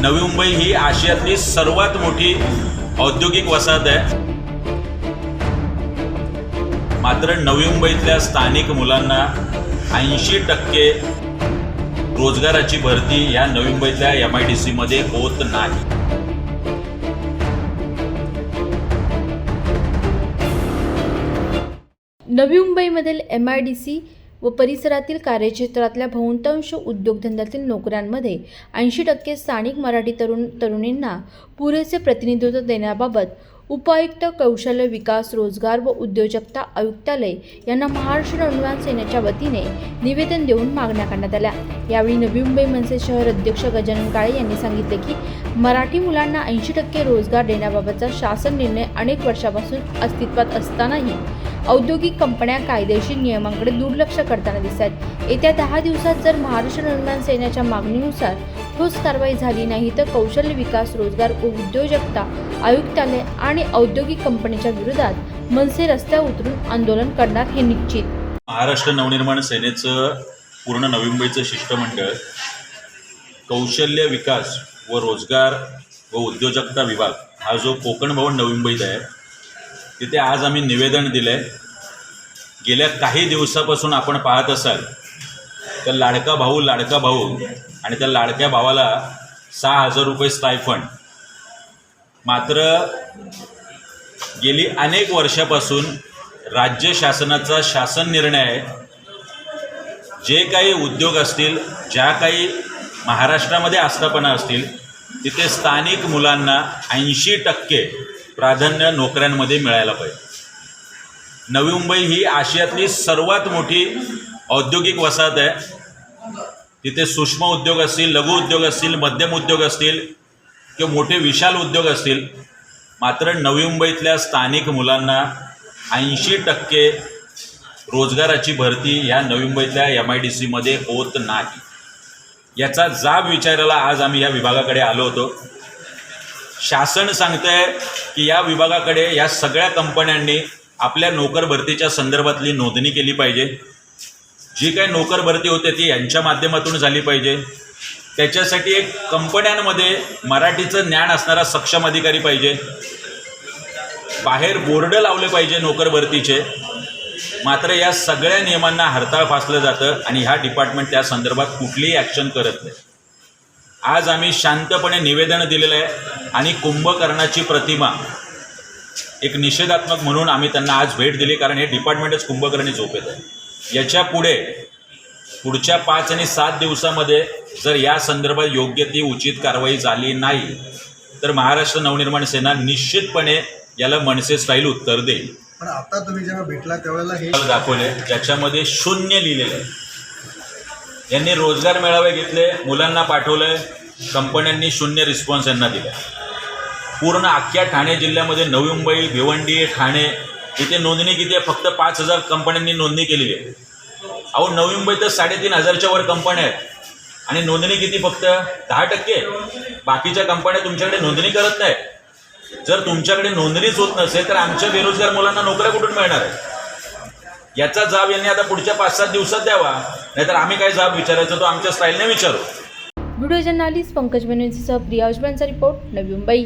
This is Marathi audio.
नवी मुंबई ही आशियातली सर्वात मोठी औद्योगिक वसाहत आहे. मात्र नवी मुंबईतल्या स्थानिक मुलांना ऐंशी टक्के रोजगाराची भरती या नवी मुंबईतल्या एम आय डी सीमध्ये होत नाही. नवी मुंबईमधील एम आय डी सी व परिसरातील कार्यक्षेत्रातल्या बहुतांश उद्योगधंद्यातील नोकऱ्यांमध्ये ऐंशी टक्के स्थानिक मराठी तरुण तरुणींना पुरेसे प्रतिनिधित्व देण्याबाबत उपायुक्त कौशल्य विकास रोजगार व उद्योजकता आयुक्तालय यांना महाराष्ट्र नवनिर्माण सेनेच्या वतीने निवेदन देऊन मागण्या करण्यात आल्या. यावेळी नवी मुंबई मनसे शहर अध्यक्ष गजानन काळे यांनी सांगितले की मराठी मुलांना ऐंशी टक्के रोजगार देण्याबाबतचा शासन निर्णय अनेक वर्षापासून अस्तित्वात असतानाही औद्योगिक कंपन्या कायदेशीर नियमांकडे दुर्लक्ष करताना दिसत आहेत. येत्या दहा दिवसात जर महाराष्ट्र निर्माण सेनेच्या मागणीनुसार ठोस कारवाई झाली नाही तर कौशल्य विकास रोजगार उद्योजकता आयुक्तालय आणि औद्योगिक कंपनीच्या विरोधात मनसे रस्त्यावर उतरून आंदोलन करणार हे निश्चित. महाराष्ट्र नवनिर्माण सेनेचं पूर्ण नवी मुंबईचं शिष्टमंडळ कौशल्य विकास व रोजगार व उद्योजकता विभाग हा जो कोकण भवन नवी मुंबईत आहे तिथे आज आम्ही निवेदन दिलं आहे गेल्या काही दिवसापासून आपण पाहत असाल तर लाडका भाऊ लाडका भाऊ आणि त्या लाडक्या भावाला सहा हजार रुपये स्टायफंड मात्र गेली अनेक वर्षापासून राज्य शासनाचा शासन निर्णय आहे. जे काही उद्योग असतील ज्या काही महाराष्ट्रामध्ये आस्थापना असतील तिथे स्थानिक मुलांना ऐंशी टक्के प्राधान्य नोकऱ्यांमध्ये मिळायला पाहिजे. नवी मुंबई ही आशियातली सर्वात मोठी औद्योगिक वसाहत आहे. तिथे सूक्ष्म उद्योग असतील लघु उद्योग असतील मध्यम उद्योग असतील किंवा मोठे विशाल उद्योग असतील मात्र नवी मुंबईतल्या स्थानिक मुलांना ऐंशी टक्के रोजगाराची भरती ह्या नवी मुंबईतल्या एम आय डी सीमध्ये होत नाही. याचा जाब विचारायला आज आम्ही या विभागाकडे आलो होतो. शासन सांगतंय की या विभागाकडे या सगळ्या कंपन्यांनी आपल्या नोकर भरतीच्या संदर्भातली नोंदणी केली पाहिजे. जी काही नोकर भरती होते ती यांच्या माध्यमातून झाली पाहिजे. त्याच्यासाठी एक कंपन्यांमध्ये मराठीचं ज्ञान असणारा सक्षम अधिकारी पाहिजे. बाहेर बोर्ड लावले पाहिजे नोकर भरतीचे. मात्र या सगळ्या नियमांना हरताळ फासलं जातं आणि ह्या डिपार्टमेंट त्या संदर्भात कुठलीही ॲक्शन करत नाही. आज आम्ही शांतपणे निवेदन दिलेलं आहे आणि कुंभकर्णाची प्रतिमा एक निषेधात्मक म्हणून आम्ही त्यांना आज भेट दिली कारण हे डिपार्टमेंटच कुंभकर्णी झोपेत आहे. याच्यापुढे पुढच्या पाच आणि सात दिवसामध्ये जर या संदर्भात योग्य ती उचित कारवाई झाली नाही तर महाराष्ट्र नवनिर्माण सेना निश्चितपणे याला मनसे स्टाईल उत्तर देईल. पण आता तुम्ही जेव्हा भेटला त्यावेळेला हे दाखवले ज्याच्यामध्ये शून्य लिहिलेलं आहे. यांनी रोजगार मेळावे घेतले मुलांना पाठवलंय कंपन्यांनी शून्य रिस्पॉन्स यांना दिला. पूर्ण अख्ख्या ठाणे जिल्ह्यामध्ये नवी मुंबई भिवंडी ठाणे इथे नोंदणी किती आहे? फक्त पाच हजार कंपन्यांनी नोंदणी केलेली आहे. अहो नवी मुंबईत साडेतीन हजारच्या वर कंपन्या आहेत. आणि नोंदणी किती फक्त? दहा टक्के. बाकीच्या कंपन्या तुमच्याकडे नोंदणी करत नाही जर तुमच्याकडे नोंदणीच होत नसेल तर आमच्या बेरोजगार मुलांना नोकऱ्या कुठून मिळणार आहे याचा जाब यांनी आता पुढच्या पाच सात दिवसात द्यावा. नाहीतर आम्ही काय जाब विचारायचा तो आमच्या स्टाईलने विचारू. व्हिडिओ जर्नालिस्ट पंकज बनवेजीसह प्रिया उजबांचा रिपोर्ट नवी मुंबई.